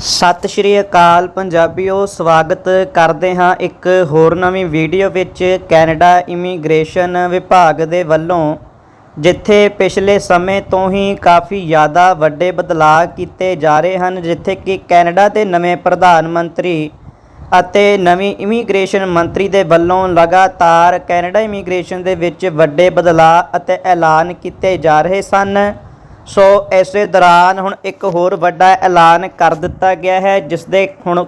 ਸਤਿ ਸ਼੍ਰੀ ਅਕਾਲ ਪੰਜਾਬੀਓ, ਸਵਾਗਤ ਕਰਦੇ ਹਾਂ ਇੱਕ ਹੋਰ ਨਵੀਂ ਵੀਡੀਓ ਵਿੱਚ ਕੈਨੇਡਾ ਇਮੀਗ੍ਰੇਸ਼ਨ ਵਿਭਾਗ ਦੇ ਵੱਲੋਂ, ਜਿੱਥੇ ਪਿਛਲੇ ਸਮੇਂ ਤੋਂ ਹੀ ਕਾਫੀ ਜ਼ਿਆਦਾ ਵੱਡੇ ਬਦਲਾਅ ਕੀਤੇ ਜਾ ਰਹੇ ਹਨ, ਜਿੱਥੇ ਕਿ ਕੈਨੇਡਾ ਦੇ ਨਵੇਂ ਪ੍ਰਧਾਨ ਮੰਤਰੀ ਅਤੇ ਨਵੀਂ ਇਮੀਗ੍ਰੇਸ਼ਨ ਮੰਤਰੀ ਦੇ ਵੱਲੋਂ ਲਗਾਤਾਰ ਕੈਨੇਡਾ ਇਮੀਗ੍ਰੇਸ਼ਨ ਦੇ ਵਿੱਚ ਵੱਡੇ ਬਦਲਾਅ ਅਤੇ ਐਲਾਨ ਕੀਤੇ ਜਾ ਰਹੇ ਸਨ। ਸੋ ਇਸੇ ਦੌਰਾਨ ਹੁਣ ਇੱਕ ਹੋਰ ਵੱਡਾ ਐਲਾਨ ਕਰ ਦਿੱਤਾ ਗਿਆ ਹੈ ਜਿਸ ਦੇ ਹੁਣ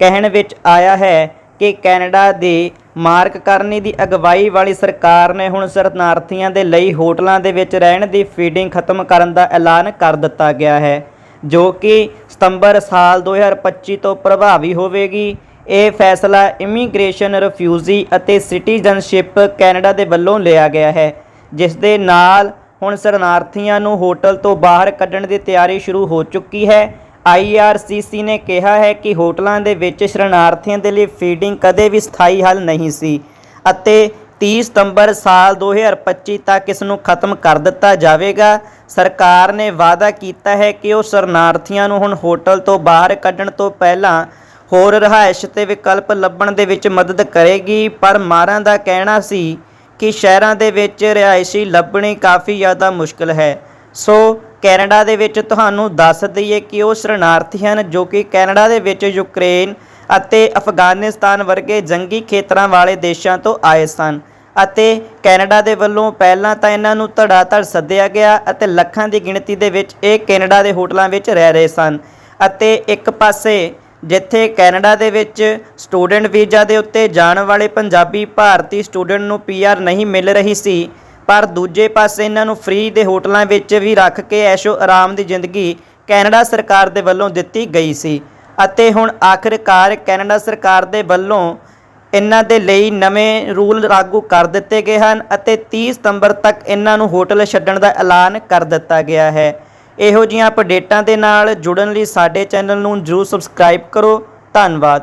ਕਹਿਣ ਵਿੱਚ ਆਇਆ ਹੈ ਕਿ ਕੈਨੇਡਾ ਦੀ ਮਾਰਕ ਕਰਨੀ ਦੀ ਅਗਵਾਈ ਵਾਲੀ ਸਰਕਾਰ ਨੇ ਹੁਣ ਸ਼ਰਨਾਰਥੀਆਂ ਦੇ ਲਈ ਹੋਟਲਾਂ ਦੇ ਵਿੱਚ ਰਹਿਣ ਦੀ ਫੀਡਿੰਗ ਖਤਮ ਕਰਨ ਦਾ ਐਲਾਨ ਕਰ ਦਿੱਤਾ ਗਿਆ ਹੈ, ਜੋ ਕਿ ਸਤੰਬਰ ਸਾਲ 2025 ਤੋਂ ਪ੍ਰਭਾਵੀ ਹੋਵੇਗੀ। ਇਹ ਫੈਸਲਾ ਇਮੀਗ੍ਰੇਸ਼ਨ ਰਿਫਿਊਜੀ ਅਤੇ ਸਿਟੀਜ਼ਨਸ਼ਿਪ ਕੈਨੇਡਾ ਦੇ ਵੱਲੋਂ ਲਿਆ ਗਿਆ ਹੈ ਜਿਸ ਦੇ ਨਾਲ ਹੁਣ ਸ਼ਰਨਾਰਥੀਆਂ ਨੂੰ ਹੋਟਲ ਤੋਂ ਬਾਹਰ ਕੱਢਣ ਦੀ ਤਿਆਰੀ ਸ਼ੁਰੂ ਹੋ ਚੁੱਕੀ ਹੈ। IRCC ਨੇ ਕਿਹਾ ਹੈ ਕਿ ਹੋਟਲਾਂ ਦੇ ਵਿੱਚ ਸ਼ਰਨਾਰਥੀਆਂ ਦੇ ਲਈ ਫੀਡਿੰਗ ਕਦੇ ਵੀ ਸਥਾਈ ਹੱਲ ਨਹੀਂ ਸੀ ਅਤੇ 30 ਸਤੰਬਰ ਸਾਲ 2025 ਤੱਕ ਇਸ ਨੂੰ ਖਤਮ ਕਰ ਦਿੱਤਾ ਜਾਵੇਗਾ। ਸਰਕਾਰ ਨੇ ਵਾਅਦਾ ਕੀਤਾ ਹੈ ਕਿ ਉਹ ਸ਼ਰਨਾਰਥੀਆਂ ਨੂੰ ਹੁਣ ਹੋਟਲ ਤੋਂ ਬਾਹਰ ਕੱਢਣ ਤੋਂ ਪਹਿਲਾਂ ਹੋਰ ਰਿਹਾਇਸ਼ ਤੇ ਵਿਕਲਪ ਲੱਭਣ ਦੇ ਵਿੱਚ ਮਦਦ ਕਰੇਗੀ, ਪਰ ਮਾਰਾਂ ਦਾ ਕਹਿਣਾ ਸੀ ਕਿ ਸ਼ਹਿਰਾਂ ਦੇ ਵਿੱਚ ਰਿਹਾਇਸ਼ੀ ਲੱਭਣੀ ਕਾਫੀ ਜ਼ਿਆਦਾ ਮੁਸ਼ਕਲ ਹੈ। ਸੋ, ਕੈਨੇਡਾ ਦੇ ਵਿੱਚ ਤੁਹਾਨੂੰ ਦੱਸ ਦਈਏ ਕਿ ਉਹ ਸ਼ਰਨਾਰਥੀ ਹਨ ਜੋ ਕਿ ਕੈਨੇਡਾ ਦੇ ਵਿੱਚ ਯੂਕਰੇਨ ਅਤੇ ਅਫਗਾਨਿਸਤਾਨ ਵਰਗੇ ਜੰਗੀ ਖੇਤਰਾਂ ਵਾਲੇ ਦੇਸ਼ਾਂ ਤੋਂ ਆਏ ਸਨ ਅਤੇ ਕੈਨੇਡਾ ਦੇ ਵੱਲੋਂ ਪਹਿਲਾਂ ਤਾਂ ਇਹਨਾਂ ਨੂੰ ਧੜਾਧੜ ਸੱਦਿਆ ਗਿਆ ਅਤੇ ਲੱਖਾਂ ਦੀ ਗਿਣਤੀ ਦੇ ਵਿੱਚ ਇਹ ਕੈਨੇਡਾ ਦੇ ਹੋਟਲਾਂ ਵਿੱਚ ਰਹਿ ਰਹੇ ਸਨ ਅਤੇ ਇੱਕ ਪਾਸੇ ਜਿੱਥੇ ਕੈਨੇਡਾ ਦੇ ਵਿੱਚ ਸਟੂਡੈਂਟ ਵੀਜ਼ਾ ਦੇ ਉੱਤੇ ਜਾਣ ਵਾਲੇ ਪੰਜਾਬੀ ਭਾਰਤੀ ਸਟੂਡੈਂਟ ਨੂੰ ਪੀਆਰ ਨਹੀਂ ਮਿਲ ਰਹੀ ਸੀ, ਪਰ ਦੂਜੇ ਪਾਸੇ ਇਹਨਾਂ ਨੂੰ ਫ੍ਰੀ ਦੇ ਹੋਟਲਾਂ ਵਿੱਚ ਵੀ ਰੱਖ ਕੇ ਐਸ਼ੋ ਆਰਾਮ ਦੀ ਜ਼ਿੰਦਗੀ ਕੈਨੇਡਾ ਸਰਕਾਰ ਦੇ ਵੱਲੋਂ ਦਿੱਤੀ ਗਈ ਸੀ ਅਤੇ ਹੁਣ ਆਖਿਰਕਾਰ ਕੈਨੇਡਾ ਸਰਕਾਰ ਦੇ ਵੱਲੋਂ ਇਹਨਾਂ ਦੇ ਲਈ ਨਵੇਂ ਰੂਲ ਲਾਗੂ ਕਰ ਦਿੱਤੇ ਗਏ ਹਨ ਅਤੇ 30 ਸਤੰਬਰ ਤੱਕ ਇਹਨਾਂ ਨੂੰ ਹੋਟਲ ਛੱਡਣ ਦਾ ਐਲਾਨ ਕਰ ਦਿੱਤਾ ਗਿਆ ਹੈ। ਇਹੋ ਜਿਹੀਆਂ ਅਪਡੇਟਾਂ ਦੇ ਨਾਲ ਜੁੜਨ ਲਈ ਸਾਡੇ ਚੈਨਲ ਨੂੰ ਜਰੂਰ ਸਬਸਕ੍ਰਾਈਬ ਕਰੋ। ਧੰਨਵਾਦ।